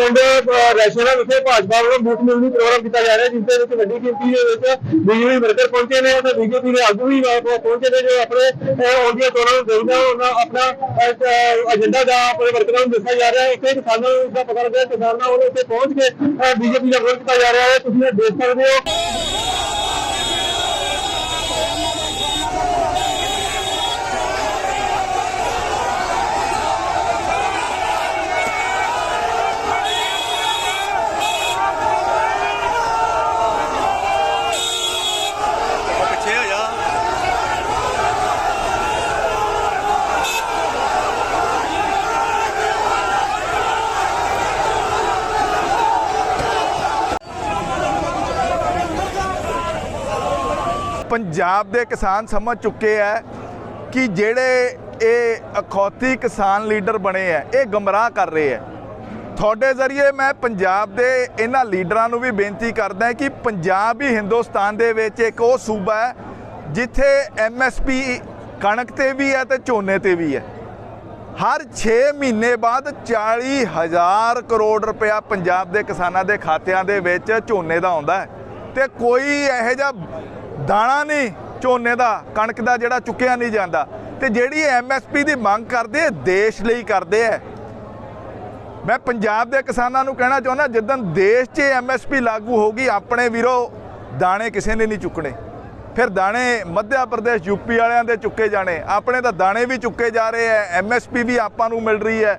ਪਿੰਡ ਰੈਸ਼ਨਾ ਵਿਖੇ ਭਾਜਪਾ ਵੱਲੋਂ ਬੂਥ ਮਿਲਣੀ ਪ੍ਰੋਗਰਾਮ ਕੀਤਾ ਜਾ ਰਿਹਾ ਜਿਸ ਦੇ ਵਿੱਚ ਵੱਡੀ ਗਿਣਤੀ ਦੇ ਵਿੱਚ ਬੀਜੇਪੀ ਵਰਕਰ ਪਹੁੰਚੇ ਨੇ, ਅਤੇ ਬੀਜੇਪੀ ਦੇ ਆਗੂ ਵੀ ਪਹੁੰਚੇ ਨੇ, ਜੋ ਆਪਣੇ ਆਉਂਦੀਆਂ ਚੋਣਾਂ ਨੂੰ ਦੇਖਦਾ ਉਹਨਾਂ ਆਪਣਾ ਏਜੰਡਾ ਦਾ ਆਪਣੇ ਵਰਕਰਾਂ ਨੂੰ ਦੱਸਿਆ ਜਾ ਰਿਹਾ ਹੈ। ਇੱਥੇ ਕਿਸਾਨਾਂ ਨੂੰ ਇਸਦਾ ਪਤਾ ਲੱਗਿਆ ਕਿਸਾਨਾਂ ਵੱਲੋਂ ਇੱਥੇ ਪਹੁੰਚ ਕੇ ਬੀਜੇਪੀ ਦਾ ਵਿਰੋਧ ਕੀਤਾ ਜਾ ਰਿਹਾ ਹੈ। ਤੁਸੀਂ ਦੇਖ ਸਕਦੇ ਹੋ। ਪੰਜਾਬ ਦੇ ਕਿਸਾਨ ਸਮਝ ਚੁੱਕੇ ਹੈ ਕਿ ਜਿਹੜੇ ਇਹ ਅਖੌਤੀ ਕਿਸਾਨ ਲੀਡਰ ਬਣੇ ਆ, ਇਹ ਗਮਰਾਹ ਕਰ ਰਹੇ ਆ। ਤੁਹਾਡੇ ਜ਼ਰੀਏ ਮੈਂ ਪੰਜਾਬ ਦੇ ਇਹਨਾਂ ਲੀਡਰਾਂ ਨੂੰ ਵੀ ਬੇਨਤੀ ਕਰਦਾ ਕਿ ਪੰਜਾਬ ਹੀ ਹਿੰਦੁਸਤਾਨ ਦੇ ਵਿੱਚ ਇੱਕ ਉਹ ਸੂਬਾ ਹੈ, ਜਿੱਥੇ ਐਮਐਸਪੀ ਕਣਕ ਤੇ ਵੀ ਹੈ ਤੇ ਝੋਨੇ ਤੇ ਵੀ ਹੈ। ਹਰ 6 ਮਹੀਨੇ ਬਾਅਦ 40000 ਕਰੋੜ ਰੁਪਇਆ ਪੰਜਾਬ ਦੇ ਕਿਸਾਨਾਂ ਦੇ ਖਾਤਿਆਂ ਦੇ ਵਿੱਚ ਝੋਨੇ ਦਾ ਆਉਂਦਾ ਹੈ। ਤੇ ਕੋਈ ਇਹੋ ਜਿਹਾ ਦਾਣਾ ਨਹੀਂ ਝੋਨੇ ਦਾ, ਕਣਕ ਦਾ ਜਿਹੜਾ ਚੁੱਕਿਆ ਨਹੀਂ ਜਾਂਦਾ। ਤੇ ਜਿਹੜੀ ਐਮਐਸਪੀ ਦੀ ਮੰਗ ਕਰਦੇ, ਦੇਸ਼ ਲਈ ਕਰਦੇ ਐ। ਮੈਂ ਪੰਜਾਬ ਦੇ ਕਿਸਾਨਾਂ ਨੂੰ ਕਹਿਣਾ ਚਾਹੁੰਦਾ, ਜਿੱਦਣ ਦੇਸ਼ 'ਚ ਐਮਐਸਪੀ ਲਾਗੂ ਹੋਗੀ ਆਪਣੇ ਵੀਰੋ, ਦਾਣੇ ਕਿਸੇ ਨੇ ਨਹੀਂ ਚੁੱਕਣੇ। ਫਿਰ ਦਾਣੇ ਮੱਧ ਪ੍ਰਦੇਸ਼ ਯੂਪੀ ਵਾਲਿਆਂ ਦੇ ਚੁੱਕੇ ਜਾਣੇ। ਆਪਣੇ ਤਾਂ ਦਾਣੇ ਵੀ ਚੁੱਕੇ ਜਾ ਰਹੇ ਐ ਐਮਐਸਪੀ ਵੀ ਆਪਾਂ ਨੂੰ ਮਿਲ ਰਹੀ ਹੈ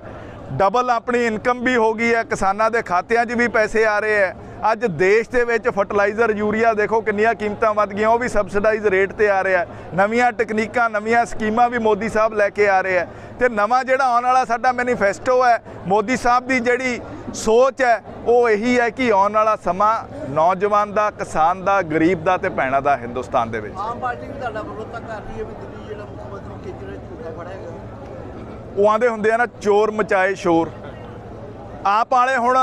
ਡਬਲ ਆਪਣੀ ਇਨਕਮ ਵੀ ਹੋ ਗਈ ਹੈ ਕਿਸਾਨਾਂ ਦੇ ਖਾਤਿਆਂ 'ਚ ਵੀ ਪੈਸੇ ਆ ਰਹੇ ਐ। ਅੱਜ ਦੇਸ਼ ਦੇ ਵਿੱਚ ਫਰਟੀਲਾਈਜ਼ਰ ਯੂਰੀਆ ਦੇਖੋ ਕਿੰਨੀਆਂ ਕੀਮਤਾਂ ਵੱਧ ਗਈਆਂ ਉਹ ਵੀ ਸਬਸਿਡਾਈਜ਼ ਰੇਟ ਤੇ ਆ ਰਿਹਾ ਨਵੀਆਂ ਟੈਕਨੀਕਾਂ ਨਵੀਆਂ ਸਕੀਮਾਂ ਵੀ ਮੋਦੀ ਸਾਹਿਬ ਲੈ ਕੇ ਆ ਰਹੇ ਆ ਤੇ ਨਵਾਂ ਜਿਹੜਾ ਆਉਣ ਵਾਲਾ ਸਾਡਾ ਮੈਨੀਫੈਸਟੋ ਹੈ ਮੋਦੀ ਸਾਹਿਬ ਦੀ ਜਿਹੜੀ ਸੋਚ ਹੈ ਉਹ ਇਹੀ ਹੈ ਕਿ ਆਉਣ ਵਾਲਾ ਸਮਾਂ ਨੌਜਵਾਨ ਦਾ ਕਿਸਾਨ ਦਾ ਗਰੀਬ ਦਾ ਤੇ ਭੈਣਾਂ ਦਾ ਹਿੰਦੁਸਤਾਨ ਦੇ ਵਿੱਚ। ਆਮ ਪਾਰਟੀ ਵੀ ਤੁਹਾਡਾ ਵਿਰੋਧਤਾ ਕਰ ਰਹੀ ਹੈ ਵੀ ਦਿੱਲੀ ਜਿਹੜਾ ਮੁੱਖ ਮੰਤਰੀ ਕੇਜਰੀਵਾਲ ਝੂਠਾ ਫੜਿਆ ਉਹ ਆਂਦੇ ਹੁੰਦੇ ਆ ਨਾ ਚੋਰ ਮਚਾਏ ਸ਼ੋਰ। ਆਪ ਵਾਲੇ ਹੁਣ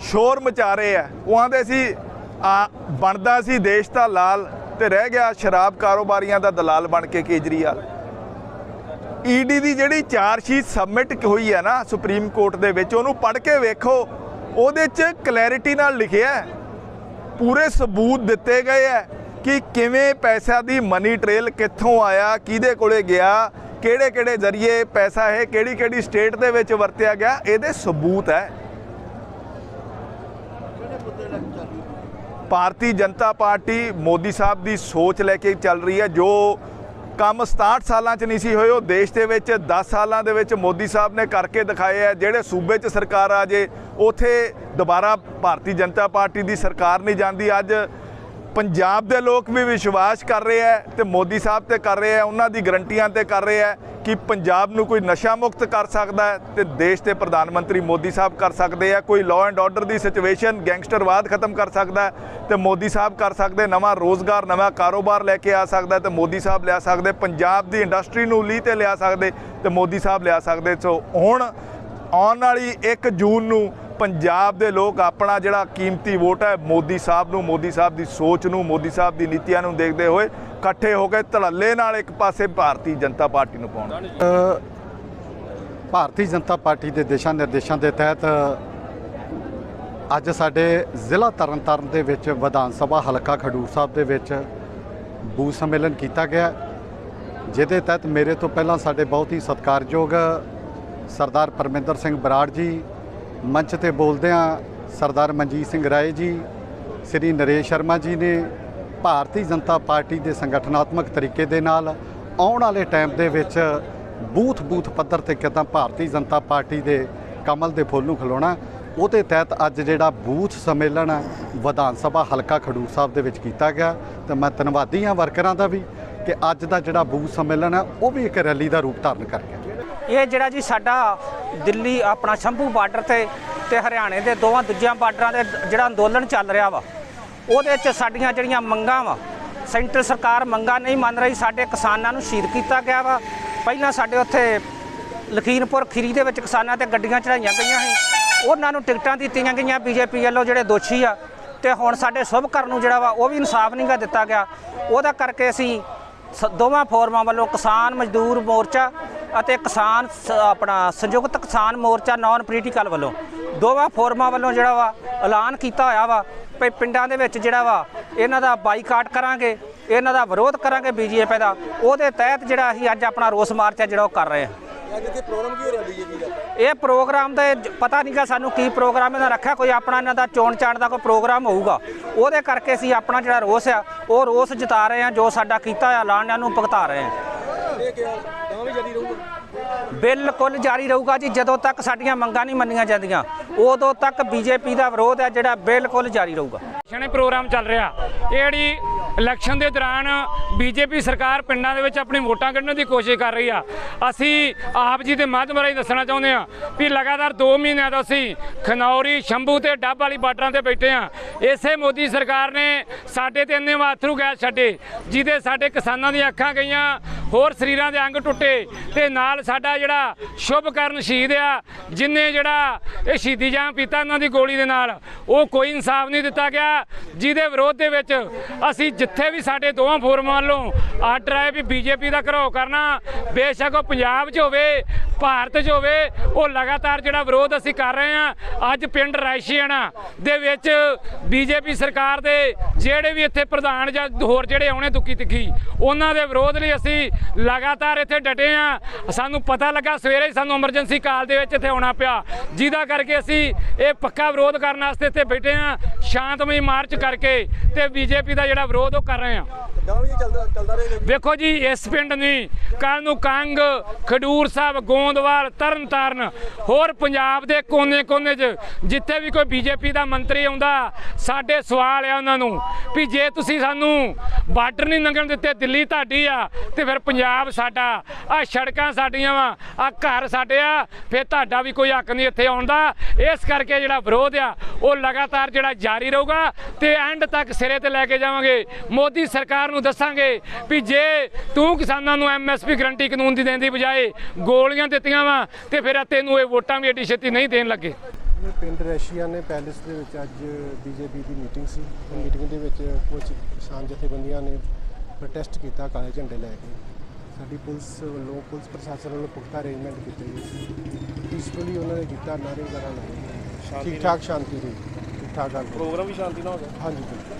ਸ਼ੋਰ ਮਚਾ ਰਹੇ ਆ। ਉਹ ਆਂਦੇ ਸੀ, ਆ, ਬਣਦਾ ਸੀ ਦੇਸ਼ ਦਾ ਲਾਲ ਤੇ ਰਹਿ ਗਿਆ ਸ਼ਰਾਬ ਕਾਰੋਬਾਰੀਆਂ ਦਾ ਦਲਾਲ ਬਣ ਕੇ ਕੇਜਰੀਵਾਲ। ਈਡੀ ਦੀ ਜਿਹੜੀ ਚਾਰ ਸ਼ੀਟ ਸਬਮਿਟ ਹੋਈ ਹੈ ਨਾ ਸੁਪਰੀਮ ਕੋਰਟ ਦੇ ਵਿੱਚ, ਉਹਨੂੰ ਪੜ੍ਹ ਕੇ ਵੇਖੋ, ਉਹਦੇ 'ਚ ਕਲੈਰਿਟੀ ਨਾਲ ਲਿਖਿਆ ਪੂਰੇ ਸਬੂਤ ਦਿੱਤੇ ਗਏ ਹੈ ਕਿ ਕਿਵੇਂ ਪੈਸਾ ਦੀ ਮਨੀ ਟ੍ਰੇਲ ਕਿੱਥੋਂ ਆਇਆ, ਕਿਹਦੇ ਕੋਲੇ ਗਿਆ ਕਿਹੜੇ ਕਿਹੜੇ ਜ਼ਰੀਏ ਪੈਸਾ ਹੈ ਕਿਹੜੀ ਕਿਹੜੀ ਸਟੇਟ ਦੇ ਵਿੱਚ ਵਰਤਿਆ ਗਿਆ, ਇਹਦੇ ਸਬੂਤ ਹੈ ਕਿਹੜੇ ਮੁੱਦੇ ਲੈ ਕੇ ਚੱਲ ਰਹੀ ਹੈ ਭਾਰਤੀ ਜਨਤਾ ਪਾਰਟੀ ਮੋਦੀ ਸਾਹਿਬ ਦੀ ਸੋਚ ਲੈ ਕੇ ਚੱਲ ਰਹੀ ਹੈ, ਜੋ ਕੰਮ 67 ਸਾਲਾਂ 'ਚ ਨਹੀਂ ਸੀ ਹੋਏ, ਉਹ ਦੇਸ਼ ਦੇ ਵਿੱਚ 10 ਸਾਲਾਂ ਦੇ ਵਿੱਚ ਮੋਦੀ ਸਾਹਿਬ ਨੇ ਕਰਕੇ ਦਿਖਾਏ ਆ ਜਿਹੜੇ ਸੂਬੇ 'ਚ ਸਰਕਾਰ ਆ ਜੇ, ਉਥੇ ਦੁਬਾਰਾ ਭਾਰਤੀ ਜਨਤਾ ਪਾਰਟੀ ਦੀ ਸਰਕਾਰ ਨਹੀਂ ਜਾਂਦੀ। ਅੱਜ ਪੰਜਾਬ ਦੇ ਲੋਕ ਵੀ ਵਿਸ਼ਵਾਸ ਕਰ ਰਹੇ ਹੈ ਤੇ ਮੋਦੀ ਸਾਹਿਬ ਤੇ ਕਰ ਰਹੇ ਹੈ, ਉਹਨਾਂ ਦੀ ਗਰੰਟੀਆਂ ਤੇ ਕਰ ਰਹੇ ਹੈ ਕਿ ਪੰਜਾਬ ਨੂੰ ਕੋਈ ਨਸ਼ਾ ਮੁਕਤ ਕਰ ਸਕਦਾ ਹੈ ਤੇ ਦੇਸ਼ ਦੇ ਪ੍ਰਧਾਨ ਮੰਤਰੀ ਮੋਦੀ ਸਾਹਿਬ ਕਰ ਸਕਦੇ ਆ ਕੋਈ ਲਾਅ ਐਂਡ ਆਰਡਰ ਦੀ ਸਿਚੁਏਸ਼ਨ ਗੈਂਗਸਟਰਵਾਦ ਖਤਮ ਕਰ ਸਕਦਾ ਹੈ ਤੇ ਮੋਦੀ ਸਾਹਿਬ ਕਰ ਸਕਦੇ, ਨਵਾਂ ਰੋਜ਼ਗਾਰ, ਨਵਾਂ ਕਾਰੋਬਾਰ ਲੈ ਕੇ ਆ ਸਕਦਾ ਹੈ ਤੇ ਮੋਦੀ ਸਾਹਿਬ ਲਿਆ ਸਕਦੇ, ਪੰਜਾਬ ਦੀ ਇੰਡਸਟਰੀ ਨੂੰ ਲੀ ਤੇ ਲਿਆ ਸਕਦੇ ਤੇ ਮੋਦੀ ਸਾਹਿਬ ਲਿਆ ਸਕਦੇ। ਸੋ ਹੁਣ ਆਉਣ ਵਾਲੀ 1 ਜੂਨ ਨੂੰ ਪੰਜਾਬ ਦੇ ਲੋਕ ਆਪਣਾ ਜਿਹੜਾ ਕੀਮਤੀ ਵੋਟ ਹੈ, ਮੋਦੀ ਸਾਹਿਬ ਨੂੰ, ਮੋਦੀ ਸਾਹਿਬ ਦੀ ਸੋਚ ਨੂੰ, ਮੋਦੀ ਸਾਹਿਬ ਦੀ ਨੀਤੀਆਂ ਨੂੰ ਦੇਖਦੇ ਹੋਏ ਇਕੱਠੇ ਹੋ ਕੇ ਧੜੱਲੇ ਨਾਲ ਇੱਕ ਪਾਸੇ ਭਾਰਤੀ ਜਨਤਾ ਪਾਰਟੀ ਨੂੰ ਪਾਉਣ ਭਾਰਤੀ ਜਨਤਾ ਪਾਰਟੀ ਦੇ ਦਿਸ਼ਾ ਨਿਰਦੇਸ਼ਾਂ ਦੇ ਤਹਿਤ ਅੱਜ ਸਾਡੇ ਜ਼ਿਲ੍ਹਾ ਤਰਨਤਾਰਨ ਦੇ ਵਿੱਚ ਵਿਧਾਨ ਸਭਾ ਹਲਕਾ ਖਡੂਰ ਸਾਹਿਬ ਦੇ ਵਿੱਚ ਬੂ ਸੰਮੇਲਨ ਕੀਤਾ ਗਿਆ। ਜਿਹਦੇ ਤਹਿਤ ਮੇਰੇ ਤੋਂ ਪਹਿਲਾਂ ਸਾਡੇ ਬਹੁਤ ਹੀ ਸਤਿਕਾਰਯੋਗ ਸਰਦਾਰ ਪਰਮਿੰਦਰ ਸਿੰਘ ਬਰਾੜ ਜੀ ਮੰਚ ਤੇ ਬੋਲਦਿਆਂ ਸਰਦਾਰ ਮਨਜੀਤ ਸਿੰਘ ਰਾਏ ਜੀ, ਸ੍ਰੀ ਨਰੇਸ਼ ਸ਼ਰਮਾ ਜੀ ਨੇ ਭਾਰਤੀ ਜਨਤਾ ਪਾਰਟੀ ਦੇ ਸੰਗਠਨਾਤਮਕ ਤਰੀਕੇ ਦੇ ਨਾਲ ਆਉਣ ਵਾਲੇ ਟਾਈਮ ਦੇ ਵਿੱਚ ਬੂਥ ਬੂਥ ਪੱਧਰ ਤੇ ਕਿੱਦਾਂ ਭਾਰਤੀ ਜਨਤਾ ਪਾਰਟੀ ਦੇ ਕਮਲ ਦੇ ਫੁੱਲ ਨੂੰ ਖਿਲਾਉਣਾ, ਉਹਦੇ ਤਹਿਤ ਅੱਜ ਜਿਹੜਾ ਬੂਥ ਸੰਮੇਲਨ ਹੈ ਵਿਧਾਨ ਸਭਾ ਹਲਕਾ ਖਡੂਰ ਸਾਹਿਬ ਦੇ ਵਿੱਚ ਕੀਤਾ ਗਿਆ ਤੇ ਮੈਂ ਧੰਨਵਾਦੀ ਹਾਂ ਵਰਕਰਾਂ ਦਾ ਵੀ ਕਿ ਅੱਜ ਦਾ ਜਿਹੜਾ ਬੂਥ ਸੰਮੇਲਨ ਹੈ, ਉਹ ਵੀ ਇੱਕ ਰੈਲੀ ਦਾ ਰੂਪ ਧਾਰਨ ਕਰ ਗਿਆ। ਇਹ ਜਿਹੜਾ ਜੀ ਸਾਡਾ ਦਿੱਲੀ ਆਪਣਾ ਸ਼ੰਭੂ ਬਾਰਡਰ ਤੇ ਤੇ ਹਰਿਆਣੇ ਦੇ ਦੋਵਾਂ ਦੂਜਿਆਂ ਬਾਰਡਰਾਂ ਦੇ ਜਿਹੜਾ ਅੰਦੋਲਨ ਚੱਲ ਰਿਹਾ ਵਾ, ਉਹਦੇ 'ਚ ਸਾਡੀਆਂ ਜਿਹੜੀਆਂ ਮੰਗਾਂ ਵਾ, ਸੈਂਟਰ ਸਰਕਾਰ ਮੰਗਾਂ ਨਹੀਂ ਮੰਨ ਰਹੀ, ਸਾਡੇ ਕਿਸਾਨਾਂ ਨੂੰ ਸ਼ਹੀਦ ਕੀਤਾ ਗਿਆ ਵਾ। ਪਹਿਲਾਂ ਸਾਡੇ ਉੱਥੇ ਲਖੀਮਪੁਰ ਖੀਰੀ ਦੇ ਵਿੱਚ ਕਿਸਾਨਾਂ ਤੇ ਗੱਡੀਆਂ ਚੜਾਈਆਂ ਗਈਆਂ ਸੀ। ਉਹਨਾਂ ਨੂੰ ਟਿਕਟਾਂ ਦਿੱਤੀਆਂ ਗਈਆਂ, ਬੀਜੇਪੀ ਵੱਲੋਂ ਜਿਹੜੇ ਦੋਸ਼ੀ ਆ, ਤੇ ਹੁਣ ਸਾਡੇ ਸ਼ੁਭ ਘਰ ਨੂੰ ਜਿਹੜਾ ਵਾ, ਉਹ ਵੀ ਇਨਸਾਫ ਨਹੀਂ ਗਾ ਦਿੱਤਾ ਗਿਆ। ਉਹਦਾ ਕਰਕੇ ਅਸੀਂ ਸ- ਦੋਵਾਂ ਫੋਰਮਾਂ ਵੱਲੋਂ ਕਿਸਾਨ ਮਜ਼ਦੂਰ ਮੋਰਚਾ ਅਤੇ ਕਿਸਾਨ ਸ- ਆਪਣਾ ਸੰਯੁਕਤ ਕਿਸਾਨ ਮੋਰਚਾ ਨਾਨ ਪੋਲੀਟੀਕਲ ਵੱਲੋਂ। ਦੋਵਾਂ ਫੋਰਮਾਂ ਵੱਲੋਂ ਜਿਹੜਾ ਵਾ ਐਲਾਨ ਕੀਤਾ ਹੋਇਆ ਵਾ ਵੀ ਪਿੰਡਾਂ ਦੇ ਵਿੱਚ ਜਿਹੜਾ ਵਾ ਇਹਨਾਂ ਦਾ ਬਾਈਕਾਟ ਕਰਾਂਗੇ ਇਹਨਾਂ ਦਾ ਵਿਰੋਧ ਕਰਾਂਗੇ ਬੀਜੇਪੀ ਦਾ ਉਹਦੇ ਤਹਿਤ ਜਿਹੜਾ ਅਸੀਂ ਅੱਜ ਆਪਣਾ ਰੋਸ ਮਾਰਚ ਹੈ ਜਿਹੜਾ ਉਹ ਕਰ ਰਹੇ ਹਾਂ। ਅੱਜ ਇੱਥੇ ਪ੍ਰੋਗਰਾਮ ਕੀ ਹੋ ਰਿਹਾ ਬੀਜੇਪੀ ਦਾ? ਇਹ ਪ੍ਰੋਗਰਾਮ ਦਾ ਜ- ਪਤਾ ਨਹੀਂਗਾ ਸਾਨੂੰ ਕੀ ਪ੍ਰੋਗਰਾਮ ਇਹਨਾਂ ਰੱਖਿਆ ਕੋਈ ਆਪਣਾ ਇਹਨਾਂ ਦਾ ਚੋਣ ਚਾਣ ਦਾ ਕੋਈ ਪ੍ਰੋਗਰਾਮ ਹੋਊਗਾ। ਉਹਦੇ ਕਰਕੇ ਅਸੀਂ ਆਪਣਾ ਜਿਹੜਾ ਰੋਸ ਆ ਉਹ ਰੋਸ ਜਤਾ ਰਹੇ ਹਾਂ ਜੋ ਸਾਡਾ ਕੀਤਾ ਹੋਇਆ ਐਲਾਨ ਨੂੰ ਭੁਗਤਾ ਰਹੇ ਹਾਂ। ਇਹ ਕਿਹਾ ਤਾਂ ਵੀ ਜਾਰੀ ਰਹੂਗਾ। ਬਿਲਕੁਲ ਜਾਰੀ ਰਹੂਗਾ ਜੀ, ਜਦੋਂ ਤੱਕ ਸਾਡੀਆਂ ਮੰਗਾਂ ਨਹੀਂ ਮੰਨੀਆਂ ਜਾਂਦੀਆਂ, ਉਦੋਂ ਤੱਕ ਬੀਜੇਪੀ ਦਾ ਵਿਰੋਧ ਹੈ ਜਿਹੜਾ ਬਿਲਕੁਲ ਜਾਰੀ ਰਹੂਗਾ। ਇਲੈਕਸ਼ਨ ਪ੍ਰੋਗਰਾਮ ਚੱਲ ਰਿਹਾ। ਇਹ ਜਿਹੜੀ ਇਲੈਕਸ਼ਨ ਦੇ ਦੌਰਾਨ ਬੀਜੇਪੀ ਸਰਕਾਰ ਪਿੰਡਾਂ ਦੇ ਵਿੱਚ ਆਪਣੀ ਵੋਟਾਂ ਕੱਢਣ ਦੀ ਕੋਸ਼ਿਸ਼ ਕਰ ਰਹੀ ਆ। ਅਸੀਂ ਆਪ ਜੀ ਦੇ ਮਾਧਿਅਮ ਰਾਹੀਂ ਦੱਸਣਾ ਚਾਹੁੰਦੇ ਆ ਵੀ ਲਗਾਤਾਰ 2 ਮਹੀਨਿਆਂ ਤੋਂ ਅਸੀਂ ਖਨੌਰੀ, ਸ਼ੰਭੂ ਤੇ ਡੱਬ ਵਾਲੀ ਬਾਰਡਰਾਂ ਤੇ ਬੈਠੇ ਆ ਇਸੇ ਮੋਦੀ ਸਰਕਾਰ ਨੇ ਸਾਡੇ ਤੇ ਇੰਨੇ ਮਾਥਰੂ ਗੈਸ ਛੱਡੇ, ਜਿਹਦੇ ਸਾਡੇ ਕਿਸਾਨਾਂ ਦੀਆਂ ਅੱਖਾਂ ਗਈਆਂ ਹੋਰ ਸਰੀਰਾਂ ਦੇ ਅੰਗ ਟੁੱਟੇ ਤੇ ਨਾਲ ਸਾਡਾ ਜਿਹੜਾ ਸ਼ੁਭ ਕਰਨ ਸ਼ਹੀਦ ਆ, ਜਿਨੇ ਜਿਹੜਾ ਇਹ ਸ਼ਹੀਦੀ ਜਾਮ ਪੀਤਾ ਇਹਨਾਂ ਦੀ ਗੋਲੀ ਦੇ ਨਾਲ, ਉਹ ਕੋਈ ਇਨਸਾਫ ਨਹੀਂ ਦਿੱਤਾ ਗਿਆ। ਜਿਹਦੇ ਵਿਰੋਧ ਦੇ ਵਿੱਚ ਅਸੀਂ ਜਿੱਥੇ ਵੀ ਸਾਡੇ ਦੋਵਾਂ ਫੋਰਮਾਂ ਵੱਲੋਂ ਆਰਡਰ ਆਏ ਵੀ ਬੀਜੇਪੀ ਦਾ ਘਰੋ ਕਰਨਾ, ਬੇਸ਼ੱਕ ਉਹ ਪੰਜਾਬ 'ਚ ਹੋਵੇ ਭਾਰਤ 'ਚ ਹੋਵੇ ਉਹ ਲਗਾਤਾਰ ਜਿਹੜਾ ਵਿਰੋਧ ਅਸੀਂ ਕਰ ਰਹੇ ਹਾਂ ਅੱਜ ਪਿੰਡ ਰਾਇਸ਼ੀਆਣਾ ਦੇ ਵਿੱਚ ਬੀਜੇਪੀ ਸਰਕਾਰ ਦੇ ਜਿਹੜੇ ਵੀ ਇੱਥੇ ਪ੍ਰਧਾਨ ਜਾਂ ਹੋਰ ਜਿਹੜੇ ਆਉਣੇ ਦੁੱਕੀ ਤਿੱਖੀ ਉਹਨਾਂ ਦੇ ਵਿਰੋਧ ਲਈ ਅਸੀਂ ਲਗਾਤਾਰ ਇੱਥੇ ਡਟੇ ਆ ਸਾਨੂੰ ਪਤਾ ਲੱਗਾ ਸਵੇਰੇ ਹੀ ਸਾਨੂੰ ਐਮਰਜੈਂਸੀ ਕਾਲ ਦੇ ਵਿੱਚ ਇੱਥੇ ਆਉਣਾ ਪਿਆ। ਜਿਹਦਾ ਕਰਕੇ ਅਸੀਂ ਇਹ ਪੱਕਾ ਵਿਰੋਧ ਕਰਨ ਵਾਸਤੇ ਇੱਥੇ ਬੈਠੇ ਆ ਸ਼ਾਂਤਮਈ ਮਾਰਚ ਕਰਕੇ ਤੇ ਬੀਜੇਪੀ ਦਾ ਜਿਹੜਾ ਵਿਰੋਧ ਉਹ ਕਰ ਰਹੇ ਆ ਗਾਂ ਵੇਖੋ ਜੀ ਇਸ ਪਿੰਡ ਨਹੀਂ ਕੱਲ ਨੂੰ ਕੰਗ ਖਡੂਰ ਸਾਹਿਬ ਗੋਂਦਵਾਲ ਤਰਨਤਾਰਨ, ਹੋਰ ਪੰਜਾਬ ਦੇ ਕੋਨੇ-ਕੋਨੇ 'ਚ ਜਿੱਥੇ ਵੀ ਕੋਈ ਬੀਜੇਪੀ ਦਾ ਮੰਤਰੀ ਆਉਂਦਾ, ਸਾਡੇ ਸਵਾਲ ਆ ਉਹਨਾਂ ਨੂੰ ਵੀ ਜੇ ਤੁਸੀਂ ਸਾਨੂੰ ਬਾਰਡਰ ਨਹੀਂ ਲੰਘਣ ਦਿੱਤੇ, ਦਿੱਲੀ ਤੁਹਾਡੀ ਆ, ਤੇ ਫਿਰ ਪੰਜਾਬ ਸਾਡਾ ਆ ਸੜਕਾਂ ਸਾਡੀਆਂ ਵਾ ਆ ਘਰ ਸਾਡੇ ਆ, ਫਿਰ ਤੁਹਾਡਾ ਵੀ ਕੋਈ ਹੱਕ ਨਹੀਂ ਇੱਥੇ ਆਉਣ ਦਾ। ਇਸ ਕਰਕੇ ਜਿਹੜਾ ਵਿਰੋਧ ਆ ਉਹ ਲਗਾਤਾਰ ਜਿਹੜਾ ਜਾਰੀ ਰਹੂਗਾ ਤੇ ਐਂਡ ਤੱਕ ਸਿਰੇ ਤੇ ਲੈ ਕੇ ਜਾਵਾਂਗੇ। ਮੋਦੀ ਸਰਕਾਰ ਨੂੰ ਦੱਸਾਂਗੇ ਵੀ ਜੇ ਤੂੰ ਕਿਸਾਨਾਂ ਨੂੰ ਐਮਐਸਪੀ ਗਰੰਟੀ ਕਾਨੂੰਨ ਦੀ ਦੇਣ ਦੀ ਬਜਾਏ ਗੋਲੀਆਂ ਦਿੱਤੀਆਂ ਵਾ, ਤੇ ਫਿਰ ਤੈਨੂੰ ਇਹ ਵੋਟਾਂ ਵੀ ਏਡੀ ਛੇਤੀ ਨਹੀਂ ਦੇਣ ਲੱਗੇ। ਪਿੰਡ ਰਸ਼ੀਆ ਨੇ ਪੈਲੇਸ ਦੇ ਵਿੱਚ ਅੱਜ ਬੀਜੇਪੀ ਦੀ ਮੀਟਿੰਗ ਸੀ। ਮੀਟਿੰਗ ਦੇ ਵਿੱਚ ਕੁਝ ਕਿਸਾਨ ਜਥੇਬੰਦੀਆਂ ਨੇ ਪ੍ਰੋਟੈਸਟ ਕੀਤਾ ਕਾਲੇ ਝੰਡੇ ਲੈ ਕੇ। ਸਾਡੀ ਪੁਲਿਸ ਵੱਲੋਂ, ਪੁਲਿਸ ਪ੍ਰਸ਼ਾਸਨ ਵੱਲੋਂ ਪੁਖਤਾ ਅਰੇਂਜਮੈਂਟ ਕੀਤੇ ਗਏ ਸੀ। ਪੀਸਫੁਲੀ ਉਹਨਾਂ ਨੇ ਕੀਤਾ ਨਾਰੇ ਵਗੈਰਾ ਲਾਏ ਠੀਕ ਠਾਕ ਸ਼ਾਂਤੀ ਰਹੀ। ਠੀਕ ਠਾਕ ਗੱਲ ਪ੍ਰੋਗਰਾਮ ਵੀ ਸ਼ਾਂਤੀ ਨਾਲ ਹੋ ਗਿਆ। ਹਾਂਜੀ ਬਿਲਕੁਲ।